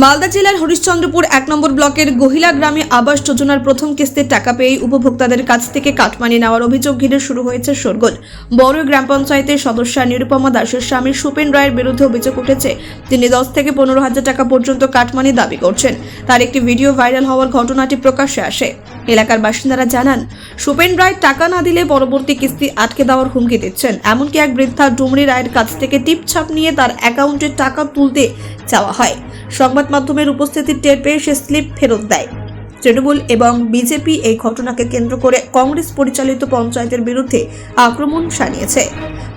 মালদা জেলার হরিশ্চন্দ্রপুর এক নম্বর ব্লকের গহিলা গ্রামে আবাস যোজনার প্রথম কিস্তির টাকা পেয়ে উপভোক্তাদের কাছ থেকে কাটমানি নেওয়ার অভিযোগ ঘিরে শুরু হয়েছে শোরগোল। বড় গ্রাম পঞ্চায়েতের সদস্য নিরুপমা দাসের স্বামী সুপেন রায়ের বিরুদ্ধে অভিযোগ উঠেছে, তিনি দশ থেকে পনেরো হাজার টাকা পর্যন্ত কাটমানি দাবি করছেন। তার একটি ভিডিও ভাইরাল হওয়ার ঘটনাটি প্রকাশ্যে আসে। এলাকার বাসিন্দারা জানান, সুপেন রায় টাকা না দিলে পরবর্তী কিস্তি আটকে দেওয়ার হুমকি দিচ্ছেন। এমনকি এক বৃদ্ধা ডুমরি রায়ের কাছ থেকে টিপছাপ নিয়ে তার অ্যাকাউন্টে টাকা তুলতে চাওয়া হয়। সংবাদ মাধ্যমের উপস্থিতি টের পেয়ে সে স্লিপ ফেরত দেয়। তৃণমূল এবং বিজেপি এই ঘটনাকে কেন্দ্র করে কংগ্রেস পরিচালিত পঞ্চায়েতের বিরুদ্ধে আক্রমণ সানিয়েছে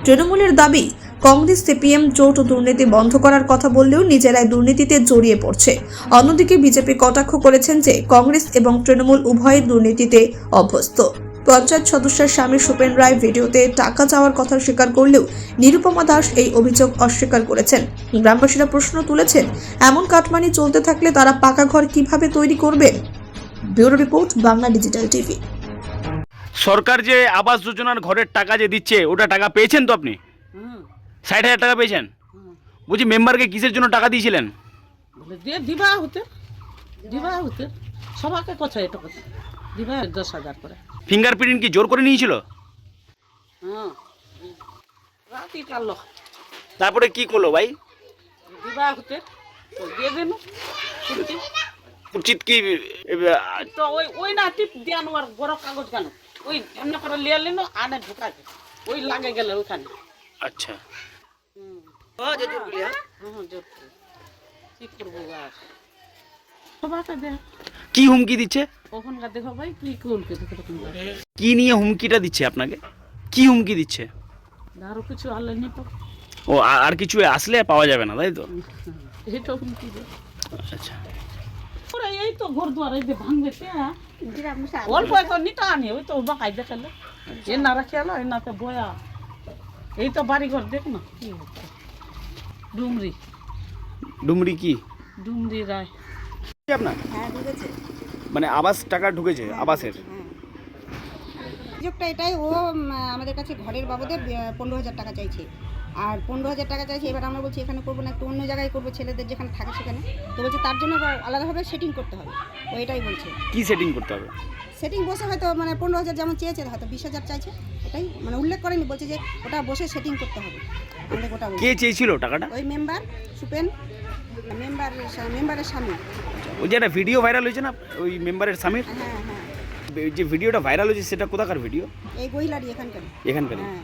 তৃণমূলের দাবি, কংগ্রেস সিপিএম জোট দুর্নীতি বন্ধ করার কথা বললেও নিজেরাই দুর্নীতিতে জড়িয়ে পড়ছে। অন্যদিকে বিজেপি কটাক্ষ করেছেন যে কংগ্রেস এবং তৃণমূল উভয় দুর্নীতিতে অভ্যস্ত। পঞ্চায়েত সদস্যের স্বামী সুপেন রায় ভিডিওতে টাকা চাওয়ার কথা স্বীকার করলেও নিরুপমা দাস এই অভিযোগ অস্বীকার করেছেন। গ্রামবাসীরা প্রশ্ন তুলেছেন এমন কাটমানি চলতে থাকলে তারা পাকা ঘর কীভাবে তৈরি করবে? Bureau report Bangla digital TV. সরকার যে আবাস যোজনার ঘরের টাকা যে দিচ্ছে ওটা টাকা পেয়েছেন তো আপনি? হুম। ষাট হাজার টাকা পেয়েছেন? বলছি মেম্বারকে কিসের জন্য টাকা দিয়েছিলেন? দিয়ে দিবা হতে দিবা হতে। সবাইকে কথা এটা কথা। দিবা দশ হাজার করে। ফিঙ্গারপ্রিন্ট কি জোর করে নিয়েছিল? হ্যাঁ। রাতি টানলো। তারপরে কি করল ভাই? দিবা হতে। দিয়ে দিন। উচিত কি তো ওই ওই না টিপ দিয়ে আর বড় কাগজ কেন ওই এমনি করে লিয়ে নিল আনে ঢুকাকে ওই লাগে গেলে ওইখানে। আচ্ছা। হ্যাঁ জোর করে। কি করব আর? সবাইকে দে কি হুমকি দিচ্ছে? ওখানকার দেখো ভাই কি নিয়ে হুমকিটা দিচ্ছে আপনাকে? কি হুমকি দিচ্ছে? আরও কিছু নি ও আর কিছু আসলে পাওয়া যাবে না তাই তো? এটা হুমকি আচ্ছা ওরা এই তো ঘর দুয়ার এই যে ভাঙবে তে। অল্প তো নিটা আনি ওই তো বাঁকাই দেখালে। এ না নাতে বয়া। এই তো বাড়ি ঘর দেখ না কি ডুমরি। ডুমরি কি? ডুমরি রায়। আপনার? হ্যাঁ ঢুকেছে। মানে আবাস টাকা ঢুকেছে আবাসের? হ্যাঁ। অভিযোগটা এটাই ও আমাদের কাছে ঘরের বাবদে পনেরো হাজার টাকা চাইছে। আর পনেরো হাজার টাকা চাইছে এবার আমরা বলছি এখানে করব না একটু অন্য জায়গায় করব ছেলেদের যেখানে থাকে সেখানে। তো বলছে তার জন্য আলাদাভাবে সেটিং করতে হবে। ও এটাই বলছে। কি সেটিং করতে হবে? সেটিং বসে হয়তো মানে পনেরো হাজার যেমন চেয়েছে হয়তো বিশ হাজার চাইছে। এটাই মানে উল্লেখ করেনি বলছে যে ওটা বসে সেটিং করতে হবে। আমাদের ওটা। কে চেয়েছিল টাকাটা? ওই মেম্বার সুপেন মেম্বার মেম্বারের স্বামী। ওই যে একটা ভিডিও ভাইরাল হয়েছে না ওই মেম্বারের স্বামীর? হ্যাঁ হ্যাঁ। যে ভিডিওটা ভাইরাল হয়েছে সেটা কোথাকার ভিডিও এই গহিলারি এখানকার এখানকার হ্যাঁ।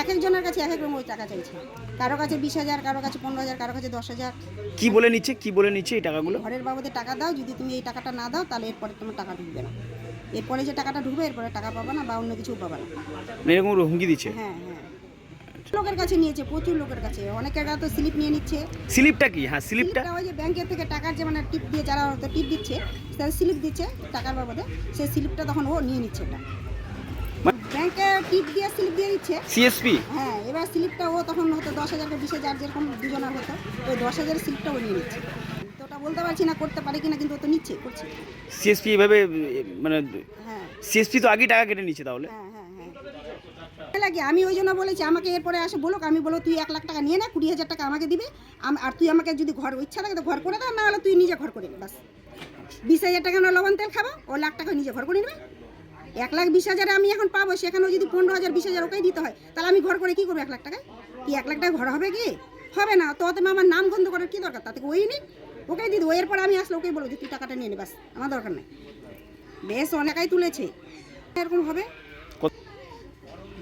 এক একজনের কাছে এক এক রকম ওই টাকা চাইছে। কারও কাছে বিশ হাজার কারও কাছে পনেরো হাজার কারও কাছে দশ হাজার। কি বলে নিচ্ছে? কি বলে নিচ্ছে এই টাকাগুলো? ঘরের বাবদে টাকা দাও যদি তুমি এই টাকাটা না দাও তাহলে এরপরে তোমার টাকা ঢুকবে না। এরপরে যে টাকাটা ঢুকবে এরপরে টাকা পাবা না বা অন্য কিছু পাবা না। মানে এরকম হুমকি দিচ্ছে? হ্যাঁ হ্যাঁ। লোকের কাছে নিয়েছে প্রচুর লোকের কাছে। অনেকের তো স্লিপ নিয়ে নিচ্ছে। স্লিপটা কি? হ্যাঁ স্লিপটা ওই যে ব্যাংকের থেকে টাকার যে মানে টিপ দিয়ে যারা হয়তো টিপ দিচ্ছে তারা স্লিপ দিচ্ছে টাকার বাবদে। সেই স্লিপটা তখন ও নিয়ে নিচ্ছে মানে- ব্যাংকে টিপ দিয়ে স্লিপ দিয়ে দিচ্ছে। সিএসপি হ্যাঁ এবার স্লিপটা ও তখন হতো দশ হাজার বিশ হাজার যেরকম দুজনের হতো ওই দশ হাজারের স্লিপটা ও নিয়ে নিচ্ছে। তো ওটা বলতে পারছি না করতে পারে কিনা কিন্তু ও তো নিচ্ছে করছে। সিএসপি এভাবে মানে হ্যাঁ। সিএসপি তো আগেই টাকা কেটে নিচ্ছে তাহলে? হ্যাঁ হ্যাঁ। লাগে? আমি ওই জন্য বলেছি, আমাকে এরপরে আসে, বলুক, আমি বলো তুই এক লাখ টাকা নিয়ে না, কুড়ি হাজার টাকা আমাকে দিবি আর তুই আমাকে যদি ঘর, ইচ্ছা থাকে তো ঘর করে দাও না হলে তুই নিজে ঘর করে নে, বাস। বিশ হাজার টাকা না লবণ তেল খাব, ও লাখ টাকা নিজে ঘর করে নেবে। এক লাখ বিশ হাজারে আমি এখন পাবো সেখানেও যদি পনেরো হাজার, বিশ হাজার ওকেই দিতে হয়, তাহলে আমি ঘর করে কি করব এক লাখ টাকায়? কি এক লাখ টাকা ঘর হবে কি? হবে না, তো অত আমার নাম গন্ধ করার কি দরকার? তাতে ওই নি ওকেই দিদি ওই এরপর আমি আসলে ওকেই বলব যে, তুই টাকাটা নিয়ে নে, বাস, আমার দরকার নেই। বেশ, অনেকাই তুলেছে। এরকম হবে।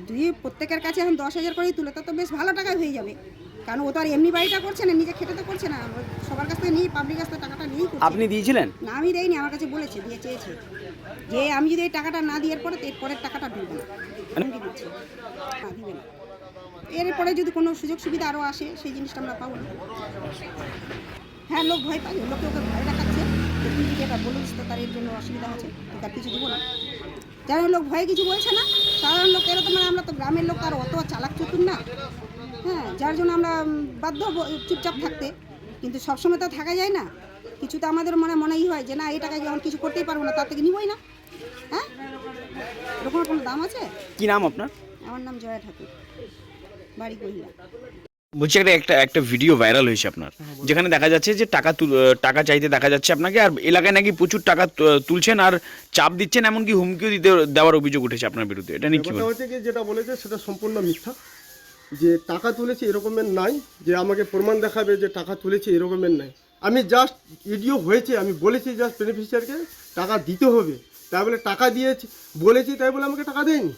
দুই প্রত্যেকের কাছে এখন দশ হাজার করেই তুলে তা তো বেশ ভালো টাকায় হয়ে যাবে। কারণ ও তো আর এমনি বাড়িটা করছে না নিজে খেতে তো করছে না। সবার কাছ থেকে নিয়ে পাবলিক কাছ থেকে টাকাটা নিয়েই করছে। আপনি দিয়েছিলেন? না আমি দেইনি আমার কাছে বলেছে দিয়ে চেয়েছে। যে আমি যদি এই টাকাটা না দিয়ে পরে তো এর পরের টাকাটা ঢুকবে না। হুমকি না দিবে না। এরপরে যদি কোনো সুযোগ সুবিধা আরও আসে সেই জিনিসটা আমরা পাবো না। হ্যাঁ লোক ভয় পায় লোকে ওকে ভয় দেখাচ্ছে। তুমি যদি এটা বলিস তো তার এর জন্য অসুবিধা তো তার কিছু দেবো না। যারা লোক ভয়ে কিছু বলছে না। সাধারণ লোক এরা তো মানে আমরা তো গ্রামের লোক আর অত চালাক চতুর না। হ্যাঁ যার জন্য আমরা বাধ্য হব চুপচাপ থাকতে। কিন্তু সবসময় তো থাকা যায় না। কিছু তো আমাদের মনে মনেই হয় যে না এই টাকায় যখন কিছু করতেই পারব না তার থেকে নিবই না। হ্যাঁ? এরকম কোনো দাম আছে? কি নাম আপনার? আমার নাম জয়া ঠাকুর। বাড়ি গহিলা বলছি একটা একটা একটা ভিডিও ভাইরাল হয়েছে আপনার। যেখানে দেখা যাচ্ছে যে টাকা টাকা চাইতে দেখা যাচ্ছে আপনাকে আর এলাকায় নাকি প্রচুর টাকা তুলছেন আর চাপ দিচ্ছেন এমনকি হুমকিও দিতে দেওয়ার অভিযোগ উঠেছে আপনার বিরুদ্ধে। এটা নিয়ে কি হচ্ছে কি যেটা বলেছে সেটা সম্পূর্ণ মিথ্যা। যে টাকা তুলেছে এরকমের নাই যে আমাকে প্রমাণ দেখাবে যে টাকা তুলেছে এরকমের নাই। আমি জাস্ট ভিডিও হয়েছে আমি বলেছি জাস্ট বেনিফিশিয়ারকে টাকা দিতে হবে। তাই বলে টাকা দিয়েছি বলেছি তাই বলে আমাকে টাকা দেয়নি।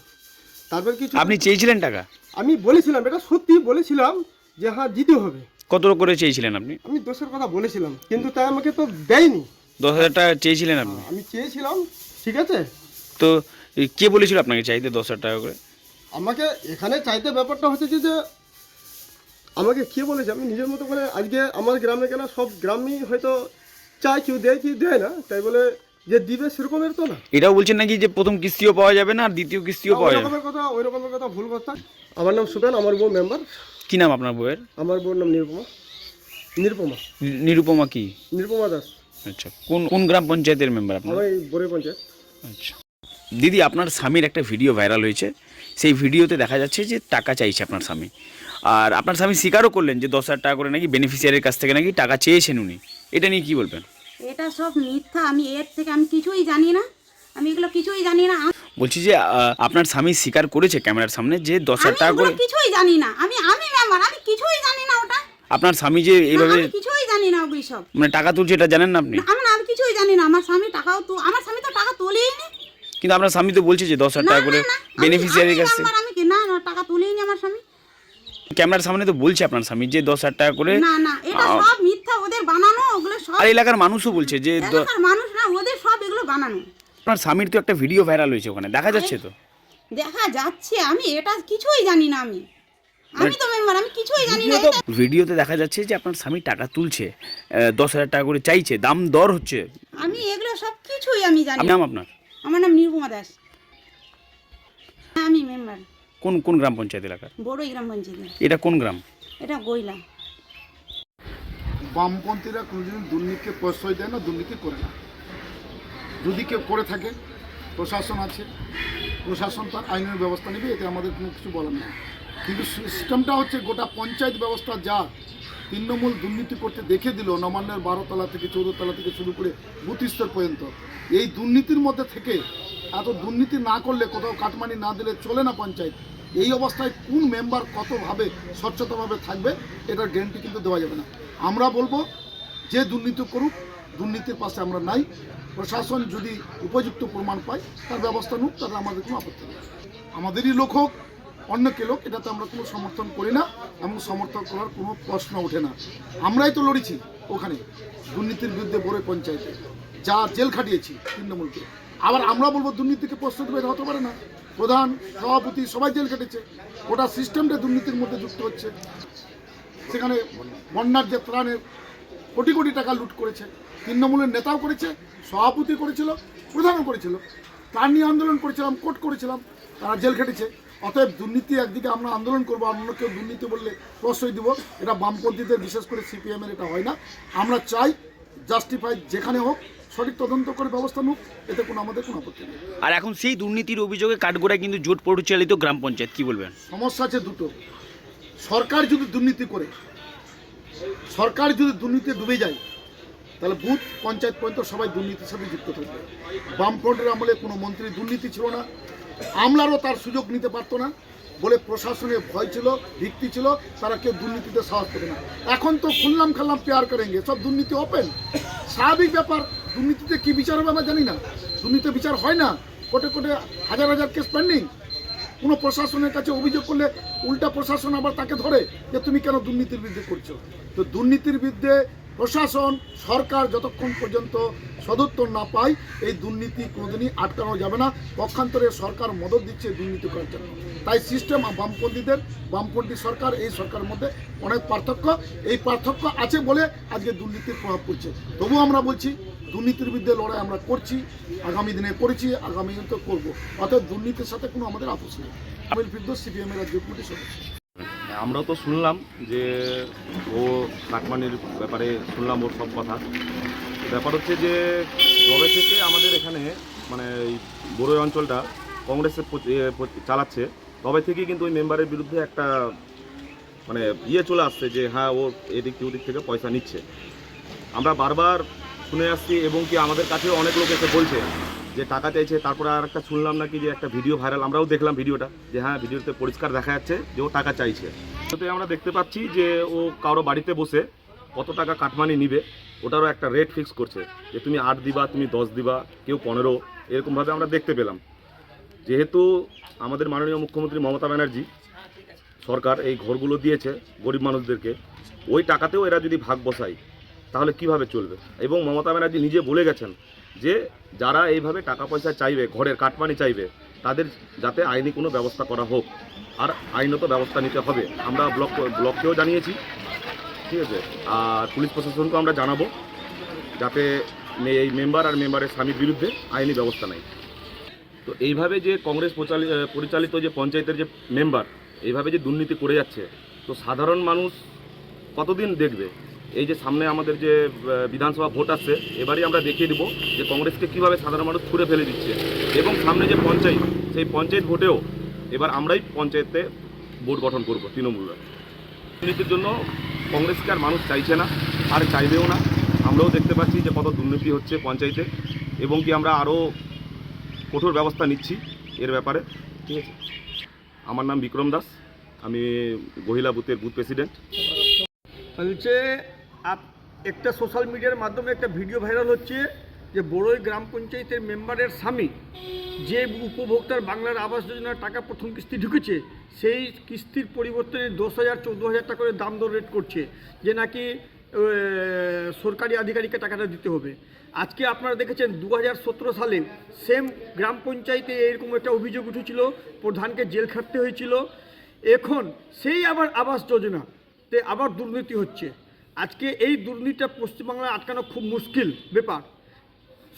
তারপর কিছু আপনি চেয়েছিলেন টাকা? আমি বলেছিলাম এটা সত্যি বলেছিলাম যে হ্যাঁ দিতে হবে। কত করে চেয়েছিলেন আপনি? আমি দোষের কথা বলেছিলাম কিন্তু তাই আমাকে তো দেয়নি। দশ হাজার টাকা চেয়েছিলেন আপনি? আমি চেয়েছিলাম ঠিক আছে? তো কে বলেছিল আপনাকে চাইতে দশ হাজার টাকা করে? আমাকে এখানে চাইতে ব্যাপারটা হচ্ছে যে আমাকে কে বলেছে? আমি নিজের মতো করে আজকে আমার গ্রামে কেন সব গ্রামই হয়তো চায় কেউ দেয় কেউ দেয় না। তাই বলে যে দিবে সেরকমের তো না। এটাও বলছেন নাকি যে প্রথম কিস্তিও পাওয়া যাবে না আর দ্বিতীয় কিস্তিও পাওয়া যাবে? কথা ওই রকমের কথা ভুল কথা। আমার নাম সুবেন আমার বউ মেম্বার কি নাম আপনার বইয়ের আমার বউর নাম নিরুপমা। নিরুপমা। নিরুপমা কি? নিরুপমা দাস। আচ্ছা কোন কোন গ্রাম পঞ্চায়েতের মেম্বার আপনার? আমার এই বরে পঞ্চায়েত। আচ্ছা। দিদি আপনার স্বামীর একটা ভিডিও ভাইরাল হয়েছে। সেই ভিডিওতে দেখা যাচ্ছে যে টাকা চাইছে আপনার স্বামী। আর আপনার স্বামী স্বীকারও করলেন যে দশ হাজার টাকা করে নাকি বেনিফিশিয়ারির কাছ থেকে নাকি টাকা চেয়েছেন উনি। এটা নিয়ে কি বলবেন? এটা সব মিথ্যা। আমি এর থেকে আমি কিছুই জানি না। আমি এগুলো কিছুই জানি না। আম- বলছি যে আপনার স্বামী স্বীকার করেছে ক্যামেরার সামনে যে দশ হাজার টাকা করে কিছুই জানি না। আমি আমি মেম্বার আমি কিছুই জানি না ওটা। আপনার স্বামী যে এইভাবে আমি কিছুই জানি না ওগুলি সব। মানে টাকা তুলছে এটা জানেন না আপনি? আমি না আমি কিছুই জানি না। আমার স্বামী টাকাও তো আমার স্বামী তো টাকা তোলেই নি। কিন্তু আপনার স্বামী তো বলছে যে দশ হাজার টাকা করে বেনিফিশিয়ারির কাছ। আমি কি- না না টাকা তোলেই নি আমার স্বামী। ক্যামেরার সামনে তো বলছে আপনার স্বামী যে দশ হাজার টাকা করে না না এটা সব মিথ্যা ওদের বানানো ওগুলো সব আর এলাকার মানুষও বলছে যে মানুষ না ওদের সব এগুলো বানানো। আপনার স্বামীর তো একটা ভিডিও ভাইরাল হয়েছে ওখানে দেখা যাচ্ছে তো? দেখা যাচ্ছে আমি এটা কিছুই জানি না আমি। আমি তো মেম্বার আমি কিছুই জানি না ভিডিওতে দেখা যাচ্ছে যে আপনার স্বামী টাকা তুলছে দশ হাজার টাকা করে চাইছে দাম দর হচ্ছে। আমি এগুলো সব কিছুই আমি জানি নাম আপনার? আমার নাম নিরুপমা দাস। আমি মেম্বার কোন কোন গ্রাম পঞ্চায়েত এলাকার? বড়ই গ্রাম পঞ্চায়েত। এটা কোন গ্রাম? এটা গইলা বামপন্থীরা কোনোদিন দুর্নীতিকে প্রশ্রয় দেয় না দুর্নীতি করে না। যদি কেউ করে থাকে, প্রশাসন আছে, প্রশাসন তার আইনের ব্যবস্থা নেবে, এতে আমাদের কোনো কিছু বলার নেই। কিন্তু সিস্টেমটা হচ্ছে গোটা পঞ্চায়েত ব্যবস্থা যা তৃণমূল দুর্নীতি করতে দেখে দিল, নবান্নের বারো তলা থেকে, চৌদ্দ তলা থেকে শুরু করে বুথ স্তর পর্যন্ত। এই দুর্নীতির মধ্যে থেকে এত দুর্নীতি না করলে, কোথাও কাটমানি না দিলে চলে না পঞ্চায়েত। এই অবস্থায় কোন মেম্বার কতভাবে স্বচ্ছতাভাবে থাকবে, এটার গ্যারান্টি কিন্তু দেওয়া যাবে না। আমরা বলব, যে দুর্নীতি করুক, দুর্নীতির পাশে আমরা নাই। প্রশাসন যদি উপযুক্ত প্রমাণ পায়, তার ব্যবস্থা নুক তাতে আমাদের কোনো আপত্তি নেই। আমাদেরই লোক হোক অন্য কে লোক, এটাতে আমরা কোনো সমর্থন করি না এবং সমর্থন করার কোনো প্রশ্ন ওঠে না। আমরাই তো লড়েছি ওখানে, দুর্নীতির বিরুদ্ধে বড় পঞ্চায়েতে। যা জেল খাটিয়েছি তৃণমূলকে আবার আমরা বলব, দুর্নীতিকে প্রশ্ন দেবে হতে পারে না। প্রধান, সভাপতি সবাই জেল কেটেছে ওটা সিস্টেমটা দুর্নীতির মধ্যে যুক্ত হচ্ছে। সেখানে বন্যার যে ত্রাণের কোটি কোটি টাকা লুট করেছে। তৃণমূলের নেতাও করেছে সভাপতি করেছিল প্রধানও করেছিল। ত্রাণ নিয়ে আন্দোলন করেছিলাম কোর্ট করেছিলাম তারা জেল খেটেছে। অতএব দুর্নীতি একদিকে আমরা আন্দোলন করব অন্য কেউ দুর্নীতি বললে প্রশ্রয় দিব। এটা বামপন্থীদের বিশেষ করে সিপিএমের এটা হয় না। আমরা চাই জাস্টিফাই যেখানে হোক সঠিক তদন্ত করে ব্যবস্থা নিক এতে কোনো আমাদের কোনো আপত্তি নেই। আর এখন সেই দুর্নীতির অভিযোগে কাঠগোড়ায় কিন্তু জোট পরিচালিত গ্রাম পঞ্চায়েত কি বলবেন? সমস্যা আছে দুটো। সরকার যদি দুর্নীতি করে সরকার যদি দুর্নীতি ডুবে যায় তাহলে বুথ পঞ্চায়েত পর্যন্ত সবাই দুর্নীতির সাথে যুক্ত থাকবে। বামফ্রন্টের আমলে কোনো মন্ত্রী দুর্নীতি ছিল না। আমলারও তার সুযোগ নিতে পারতো না। বলে প্রশাসনের ভয় ছিল, ভিত্তি ছিল, তারা কেউ দুর্নীতিতে সাহস পেত না। এখন তো খুললাম খাল্লাম পেয়ার করেঙ্গে, সব দুর্নীতি ওপেন স্বাভাবিক ব্যাপার, দুর্নীতিতে কি বিচার হবে আমরা জানি না। দুর্নীতি বিচার হয় না। কোটে কোটে হাজার হাজার কেস পেন্ডিং কোনো প্রশাসনের কাছে অভিযোগ করলে উল্টা প্রশাসন আবার তাকে ধরে যে তুমি কেন দুর্নীতির বিরুদ্ধে করছ? তো দুর্নীতির বিরুদ্ধে প্রশাসন, সরকার যতক্ষণ পর্যন্ত সদুত্তর না পায়, এই দুর্নীতি কোনোদিনই আটকানো যাবে না। পক্ষান্তরে সরকার মদত দিচ্ছে দুর্নীতি করার জন্য। তাই সিস্টেম বামপন্থীদের, বামপন্থী সরকার, এই সরকারের মধ্যে অনেক পার্থক্য। এই পার্থক্য আছে বলে আজকে দুর্নীতির প্রভাব পড়ছে। তবু আমরা বলছি, দুর্নীতির বিরুদ্ধে লড়াই আমরা করছি, আগামী দিনে করেছি আগামী দিনে তো করব। অর্থাৎ দুর্নীতির সাথে কোনো আমাদের আপোষ নেই। আমিল ফিরদোস, সিপিএমের রাজ্য কমিটির সদস্য। আমরাও তো শুনলাম যে ও কাটমানির ব্যাপারে শুনলাম ওর সব কথা। ব্যাপার হচ্ছে যে যবে থেকে আমাদের এখানে মানে এই বড়ই অঞ্চলটা কংগ্রেসের চালাচ্ছে। তবে থেকেই কিন্তু ওই মেম্বারের বিরুদ্ধে একটা মানে ইয়ে চলে আসছে যে হ্যাঁ ও এদিক থেকে ওদিক থেকে পয়সা নিচ্ছে। আমরা বারবার শুনে আসছি এবং কি আমাদের কাছেও অনেক লোক এসে বলছে যে টাকা চাইছে, তারপরে আর একটা শুনলাম নাকি যে একটা ভিডিও ভাইরাল আমরাও দেখলাম ভিডিওটা যে হ্যাঁ ভিডিওতে পরিষ্কার দেখা যাচ্ছে যে ও টাকা চাইছে। তাতে আমরা দেখতে পাচ্ছি যে ও কারও বাড়িতে বসে কত টাকা কাটমানি নিবে, ওটারও একটা রেট ফিক্স করছে, যে তুমি আট দিবা, তুমি দশ দিবা, কেউ পনেরো, এরকমভাবে আমরা দেখতে পেলাম। যেহেতু আমাদের মাননীয় মুখ্যমন্ত্রী মমতা ব্যানার্জি সরকার এই ঘরগুলো দিয়েছে গরিব মানুষদেরকে, ওই টাকাতেও এরা যদি ভাগ বসায়, তাহলে কীভাবে চলবে? এবং মমতা ব্যানার্জি নিজে বলে গেছেন যে যারা এইভাবে টাকা পয়সা চাইবে, ঘরের কাটমানি চাইবে, তাদের যাতে আইনি কোনো ব্যবস্থা করা হোক। আর আইনত ব্যবস্থা নিতে হবে। আমরা ব্লক, ব্লককেও জানিয়েছি, ঠিক আছে? আর পুলিশ প্রশাসনকেও আমরা জানাব, যাতে এই মেম্বার আর মেম্বারের স্বামীর বিরুদ্ধে আইনি ব্যবস্থা নেয়। তো এইভাবে যে কংগ্রেস পরিচালিত যে পঞ্চায়েতের যে মেম্বার, এইভাবে যে দুর্নীতি করে যাচ্ছে, তো সাধারণ মানুষ কতদিন দেখবে? এই যে সামনে আমাদের যে বিধানসভা ভোট আসছে, এবারই আমরা দেখিয়ে দিব যে কংগ্রেসকে কীভাবে সাধারণ মানুষ ছুঁড়ে ফেলে দিচ্ছে। এবং সামনে যে পঞ্চায়েত, সেই পঞ্চায়েত ভোটেও এবার আমরাই পঞ্চায়েতে বোর্ড গঠন করব তৃণমূলরা। দুর্নীতির জন্য কংগ্রেসকে আর মানুষ চাইছে না, আর চাইবেও না। আমরাও দেখতে পাচ্ছি যে কত দুর্নীতি হচ্ছে পঞ্চায়েতে এবং কি আমরা আরও কঠোর ব্যবস্থা নিচ্ছি এর ব্যাপারে। ঠিক আছে? আমার নাম বিক্রম দাস, আমি গহিলা বুথের বুথ প্রেসিডেন্ট। বলছে আপ একটা সোশ্যাল মিডিয়ার মাধ্যমে একটা ভিডিও ভাইরাল হচ্ছে যে বড়ই গ্রাম পঞ্চায়েতের মেম্বারের স্বামী যে উপভোক্তার বাংলার আবাস যোজনার টাকা প্রথম কিস্তি ঢুকেছে, সেই কিস্তির পরিবর্তনে দশ হাজার, চৌদ্দ হাজার টাকা করে দাম দর রেট করছে যে নাকি সরকারি আধিকারিককে টাকাটা দিতে হবে। আজকে আপনারা দেখেছেন দু হাজার সতেরো সালে সেম গ্রাম পঞ্চায়েতে এরকম একটা অভিযোগ উঠেছিল, প্রধানকে জেল খাটতে হয়েছিল। এখন সেই আবার আবাস যোজনাতে আবার দুর্নীতি হচ্ছে। আজকে এই দুর্নীতিটা পশ্চিমবাংলায় আটকানো খুব মুশকিল ব্যাপার।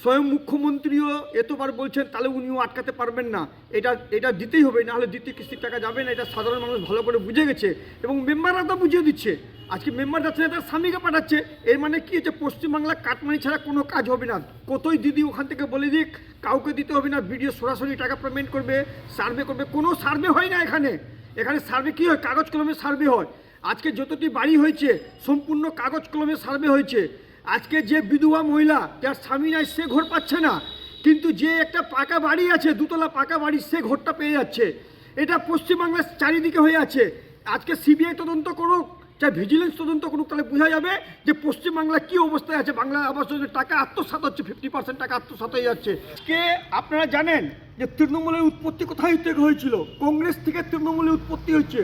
স্বয়ং মুখ্যমন্ত্রীও এতবার বলছেন, তাহলে উনিও আটকাতে পারবেন না। এটা এটা দিতেই হবে, নাহলে দ্বিতীয় কিস্তির টাকা যাবে না, এটা সাধারণ মানুষ ভালো করে বুঝে গেছে এবং মেম্বাররা তো বুঝিয়ে দিচ্ছে। আজকে মেম্বার যাচ্ছে না, তার স্বামীকে পাঠাচ্ছে। এর মানে কি হচ্ছে, পশ্চিমবাংলা কাটমানি ছাড়া কোনো কাজ হবে না। কতই দিদি ওখান থেকে বলে দিক, কাউকে দিতে হবে না ভিডিও সরাসরি টাকা পেমেন্ট করবে, সার্ভে করবে, কোনো সার্ভে হয় না এখানে। এখানে সার্ভে কী হয়, কাগজ কলমে সার্ভে হয়। আজকে যতটি বাড়ি হয়েছে, সম্পূর্ণ কাগজ কলমে সার্ভে হয়েছে। আজকে যে বিধবা মহিলা, যার স্বামী নাই, সে ঘর পাচ্ছে না। কিন্তু যে একটা পাকা বাড়ি আছে, দুতলা পাকা বাড়ি, সে ঘরটা পেয়ে যাচ্ছে। এটা পশ্চিমবাংলার চারিদিকে হয়ে আছে। আজকে সিবিআই তদন্ত করুক চাই ভিজিলেন্স তদন্ত করুক, তাহলে বোঝা যাবে যে পশ্চিমবাংলা কি অবস্থায় আছে। বাংলা আবাস যোজনার টাকা আত্মসাত হচ্ছে ফিফটি পার্সেন্ট টাকা আত্মসাৎ হয়ে যাচ্ছে। আজকে আপনারা জানেন যে তৃণমূলের উৎপত্তি কোথায় হয়েছিল? কংগ্রেস থেকে তৃণমূলের উৎপত্তি হচ্ছে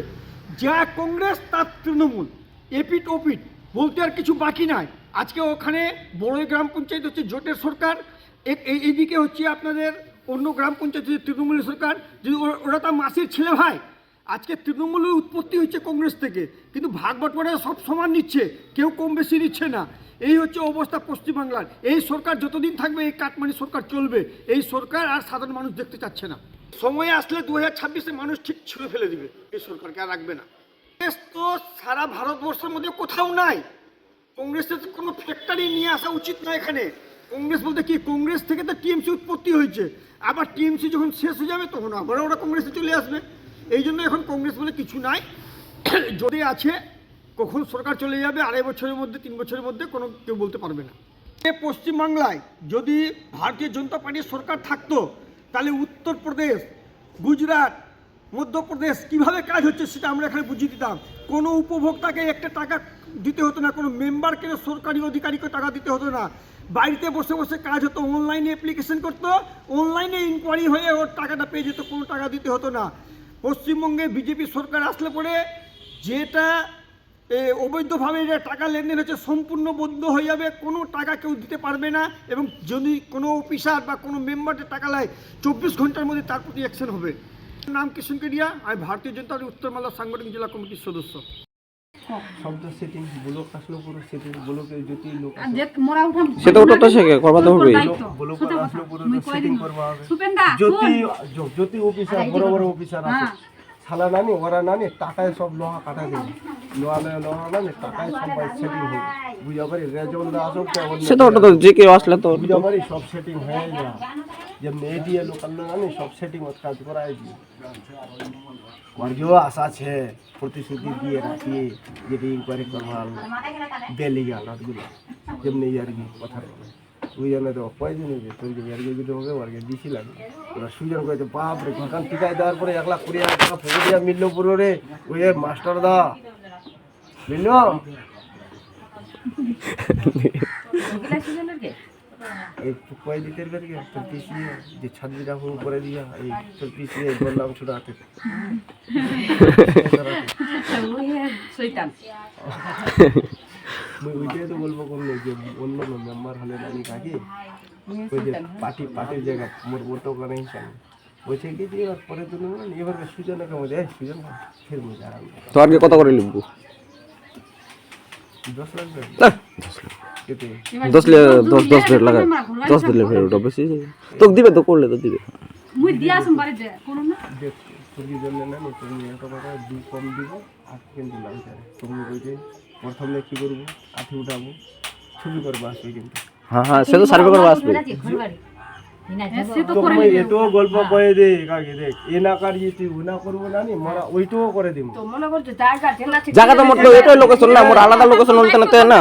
যা কংগ্রেস, তার তৃণমূল। এপিট ওপিট, বলতে আর কিছু বাকি নাই। আজকে ওখানে বড়ই গ্রাম পঞ্চায়েত হচ্ছে জোটের সরকার। এইদিকে হচ্ছে আপনাদের অন্য গ্রাম পঞ্চায়েত হচ্ছে তৃণমূলের সরকার। যদি ওরা- তার মাসির ছেলে ভাই, আজকে তৃণমূলের উৎপত্তি হচ্ছে কংগ্রেস থেকে। কিন্তু ভাগ বাটোয়ারা সব সমান নিচ্ছে, কেউ কম বেশি নিচ্ছে না। এই হচ্ছে অবস্থা পশ্চিমবাংলার। এই সরকার যতদিন থাকবে, এই কাটমানি সরকার চলবে। এই সরকার আর সাধারণ মানুষ দেখতে চাচ্ছে না। সময় আসলে দু হাজার ছাব্বিশে মানুষ ঠিক ছুঁড়ে ফেলে দিবে। এই সরকারকে আর রাখবে না। কংগ্রেস তো সারা ভারতবর্ষের মধ্যে কোথাও নাই। কংগ্রেসের কোনো ফ্যাক্টরি নিয়ে আসা উচিত না এখানে। কংগ্রেস বলতে কি, কংগ্রেস থেকে তো টিএমসি উৎপত্তি হয়েছে। আবার টিএমসি যখন শেষ হয়ে যাবে, তখন আবার ওরা কংগ্রেসে চলে আসবে। এই জন্য এখন কংগ্রেস বলে কিছু নাই। যদি আছে, কখন সরকার চলে যাবে, আড়াই বছরের মধ্যে, তিন বছরের মধ্যে, কোনো কেউ বলতে পারবে না। পশ্চিমবাংলায় যদি ভারতীয় জনতা পার্টির সরকার থাকতো তাহলে উত্তরপ্রদেশ, গুজরাট, মধ্যপ্রদেশ কীভাবে কাজ হচ্ছে সেটা আমরা এখানে বুঝিয়ে দিতাম। কোনো উপভোক্তাকে একটা টাকা দিতে হতো না, কোনো মেম্বারকে, সরকারি অধিকারীকে টাকা দিতে হতো না। বাড়িতে বসে বসে কাজ হতো, অনলাইনে অ্যাপ্লিকেশন করতো, অনলাইনে ইনকোয়ারি হয়ে ওর টাকাটা পেয়ে যেত, কোনো টাকা দিতে হতো না। পশ্চিমবঙ্গে বিজেপি সরকার আসলে পরে যেটা অবৈধভাবে যে টাকা লেনদেন হচ্ছে সম্পূর্ণ বন্ধ হয়ে যাবে কোনো টাকা কেউ দিতে পারবে না এবং যদি কোনো অফিসার বা কোনো মেম্বারের টাকা নেয় চব্বিশ ঘণ্টার মধ্যে তার প্রতি অ্যাকশন হবে। নাম কিষণ কেডিয়া আমি ভারতীয় জনতা পার্টি উত্তর মালদা সাংগঠনিক জেলা কমিটির সদস্য। সেটিং ব্লক আসলো পুরো সেটিং ব্লকে যদি লোক সেটা ওটা তো শেখে করবাতে হবে ব্লক আসলো পুরো সেটিং করবা হবে যদি অফিসার বড় বড় অফিসার আছে সালা নানি ওরা নানি টাকায় সব লোহা কাটা দেবে লোহা লোহা নানি টাকায় সবাই সেটিং হবে বুঝা পারি রেজল আসুক সেটা ওটা তো যে কেউ আসলে তো বুঝা পারি সব সেটিং হয়ে যায়। যেমনি এডিএ লোকাল জানি সব সেটিং কাজ করাই দিই। ওয়ার্গেও আশা আছে প্রতিশ্রুতি দিয়ে রাখি যেটি ইনকোয়ারি করবার বেলি গেল। ওগুলো যেমনি আর কি কথা ওই তো কয়দিন হয়েছে তোর যে ইয়ার্গে যদি হবে ওয়ার্গে দিছিলাম। ওরা সুজন কয়েছে বাপ রে ঘরকান টিকাই দেওয়ার পরে এক লাখ কুড়ি হাজার টাকা ফেলে দিয়া মিললো পুরো রে ওই মাস্টার দা। মিললো? এই কয় দিতে পারি তোর পিছিয়ে যে করে দিয়া এই তোর পিছিয়ে বললাম ছোট হাতে। মুই ওইটাই তো বলব করল যে অন্য মেম্বার হলে আমি কাকে ওই যে পার্টি পার্টির জায়গা মোর ওটো করে হিসাবে বলছে কি যে এবার পরে তো নেব এবার সুজনকে মধ্যে সুজন ফের মুই আরাম তো আজকে কত করে লিখব দশ লাখ দশ দশ দশ দেড় লাগা দশ দিলে ফের ওটা বেশি। তোকে দিবে তো করলে তো দিবে। দেখ তুমি জন্য না তুমি একটা কথা কম দিব আট কিন্তু তুমি বলছে প্রথমে কি করব? আঠি উঠাবো। ছবি করব আসবে কিন্তু। হ্যাঁ হ্যাঁ সে তো সার্ভে করব আসবে। তোকে এটাও গল্প কয়ে দে কাকে দেখ। এ না কারি তুই ও না করব না নি মরা ওইটাও করে দিব। জায়গা তো মোট এটাই লোকেশন না মোর আলাদা লোকেশন বলতে না তো না?